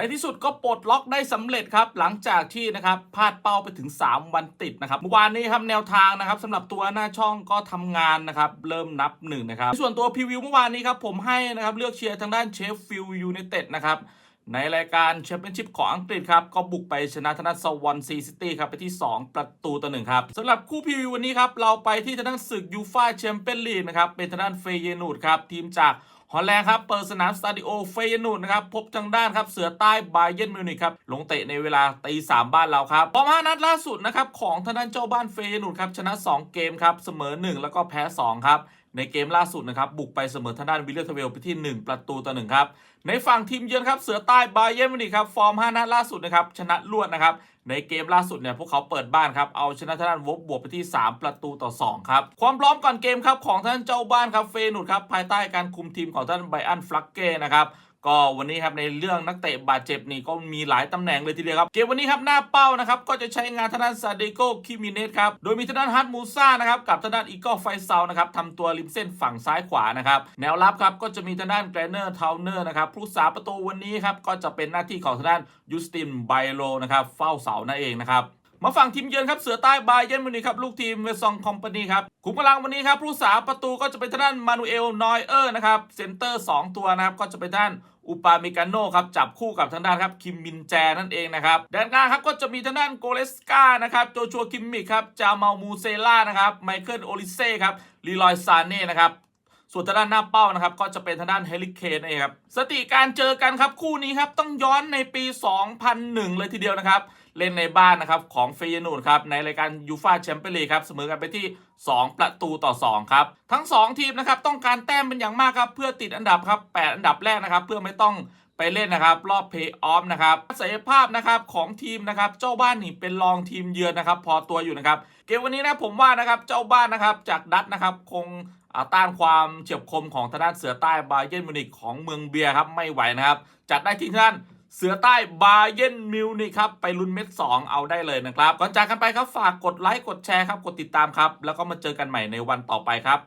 ในที่สุดก็ปลดล็อกได้สำเร็จครับ หลังจากที่นะครับพลาดเป้าไปถึง 3 วันติดนะครับเมื่อวานนี้ครับแนวทางนะครับสำหรับตัวหน้าช่องก็ทำงานนะครับเริ่มนับหนึ่งนะครับส่วนตัวพรีวิวเมื่อวานนี้ครับผมให้นะครับเลือกเชียร์ทางด้านเชฟฟิลด์ยูไนเต็ดนะครับในรายการแชมเปี้ยนชิพของอังกฤษครับ ก็บุกไปชนะทางด้าสวอนซีซิตี้ครับ ไปที่ 2 ประตูต่อหนึ่งครับสำหรับคู่พรีวิววันนี้ครับ เราไปที่ทางด้านศึกยูฟ่าแชมเปี้ยนลีกนะครับ เป็นทางด้านเฟเยนูดครับ ทีมจาก ฮอลแลนด์ครับเปิดสนามสตาดิโอเฟยนูดนะครับพบทางด้านครับเสือใต้บาเยนมิวนิกครับลงเตะในเวลาตีสามบ้านเราครับพอมานัดล่าสุดนะครับของทางด้านเจ้าบ้านเฟยนูดครับชนะ 2 เกมครับเสมอ 1 แล้วก็แพ้2ครับ ในเกมล่าสุดนะครับ บุกไปเสมอทางด้านวิลเลอร์ทเวลไปที่ 1 ประตูต่อหนึ่งครับ ในฝั่งทีมเยือนครับ เสือใต้บาเยนมินิครับ ฟอร์ม 5 นัดล่าสุดนะครับ ชนะรวดนะครับ ในเกมล่าสุดเนี่ย พวกเขาเปิดบ้านครับ เอาชนะทางด้านวบบวกไปที่ 3 ประตูต่อ 2 ครับ ความพร้อมก่อนเกมครับของท่านเจ้าบ้านครับ เฟนูดครับ ภายใต้การคุมทีมของท่านไบอันฟลักเก้นะครับ ก็วันนี้ครับในเรื่องนักเตะบาดเจ็บนี่ก็มีหลายตำแหน่งเลยทีเดียวครับ เกมวันนี้ครับหน้าเป้านะครับก็จะใช้งานทางด้านซาเดโกคิมิเนสครับ โดยมีทางด้านฮัตมูซ่านะครับกับทางด้านอีกอไฟเซานะครับทำตัวริมเส้นฝั่งซ้ายขวานะครับแนวรับครับก็จะมีทางด้านแกรเนอร์ทาวเนอร์นะครับผู้สาประตูวันนี้ครับก็จะเป็นหน้าที่ของทางด้านยูสตินไบโลนะครับเฝ้าเสานั่นเองนะครับ มาฝั่งทีมเยือนครับเสือใต้บาเยนมิวนิกครับลูกทีมเวซองคอมพานีครับขุมกำลังวันนี้ครับผู้สาประตูก็จะเป็นทางด้านมานูเอลนอยเออร์นะครับเซนเตอร์ 2 ตัวนะครับก็จะเป็นด้านอุปาเมกาโนครับจับคู่กับทางด้านครับคิมมินแจนั่นเองนะครับแดนกลางครับก็จะมีทางด้านโกเลสกานะครับโจชัวคิมมิกครับจามามูเซล่านะครับไมเคิลโอลิเซ่ครับลีลอยซานเน่นะครับส่วนทางด้านหน้าเป้านะครับ ก็จะเป็นทางด้านเฮลิเคนเองครับสติการเจอกันครับคู่นี้ครับ ต้องย้อนในปี 2001 เลยทีเดียวนะครับ เล่นในบ้านนะครับของเฟยนูดครับในรายการยูฟาแชมเปี้ยนลีกครับเสมอกันไปที่ 2 ประตูต่อ 2 ครับ ทั้ง 2 ทีมนะครับต้องการแต้มเป็นอย่างมากครับเพื่อติดอันดับครับ8อันดับแรกนะครับ เพื่อไม่ต้องไปเล่นนะครับรอบเพย์ออฟนะครับศักยภาพนะครับของทีมนะครับเจ้าบ้านนี่เป็นรองทีมเยือนนะครับ พอตัวอยู่นะครับเกมวันนี้นะผมว่านะครับเจ้าบ้านนะครับจากดัตนะครับคงอาต้านความเฉียบคมของทางด้านเสือใต้บาเยนมิวนิกของเมืองเบียร์ครับไม่ไหวนะครับจัดได้ที่ท่าน เสือใต้บาเยนมิวนิกครับ ไปลุ้นเม็ด 2 เอาได้เลยนะครับ ก่อนจากกันไปครับฝากกดไลค์กดแชร์ครับ กดติดตามครับ แล้วก็มาเจอกันใหม่ในวันต่อไปครับ